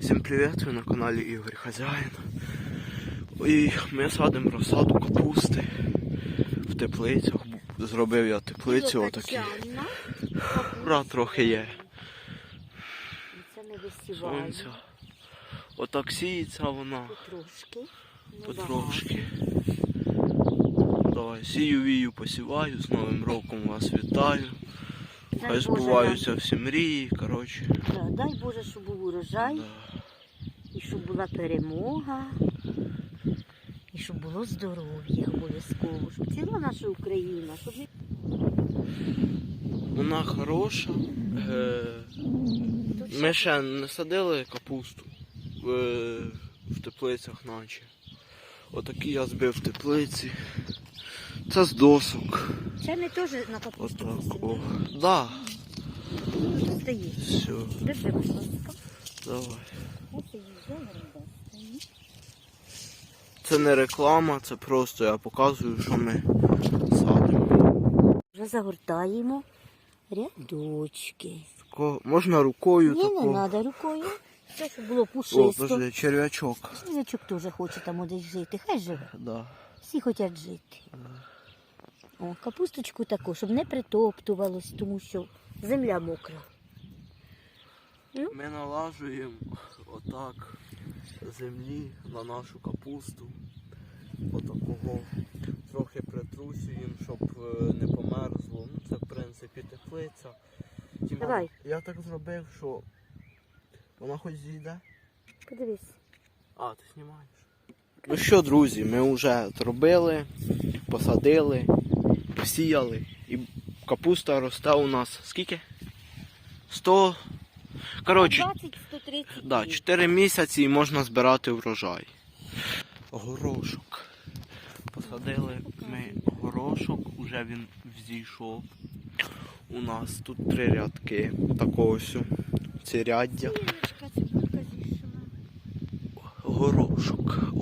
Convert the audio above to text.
Всім привіт, ви на каналі Ігор Хазяїн. І ми садимо розсаду капусти в теплицях. Зробив я теплицю отакі. Ура, трохи є. Сонця. Отак сіється вона Потрошки. потрошки. Давай, сію, вію, посіваю. З Новим роком вас вітаю. Хай збуваються всі мрії, коротше. Да, дай Боже, щоб був урожай, Да. і щоб була перемога, і щоб було здоров'я обов'язково, щоб ціла наша Україна, щоб Вона хороша. Е, Ми ще не садили капусту в, в теплицях наче. Отакі я збив в теплиці. Це з досок. ще ми теж на капусту Отак. О. Да. Стоїть. Все, Держи, будь ласка. давай. Да. Це не реклама, це просто я показую, що ми садимо. Вже загортаємо рядочки. Тако, можна рукою Ні, не треба рукою. Все, щоб було О, пушисто. подожди, черв'ячок. Язичок теж хоче там десь жити. Хай живе. Да. Всі хочуть жити. О, капусточку таку, щоб не притоптувалось, тому що земля мокра. Ми налажуємо отак землі на нашу капусту. Отакого. Трохи притрусюємо, щоб е, не померзло. Ну це в принципі теплиця. Тім Давай. Я так зробив, що вона хоч зійде. Подивись. А, ти знімаєш. Ну що, друзі, ми вже зробили, посадили, Посіяли І капуста росте у нас скільки? 100. Коротше, 20-130 да, 4 місяці і можна збирати врожай. Горошок. Посадили ми горошок, уже він взійшов. У нас тут три рядки. Такого Ці ряддя. Горошок.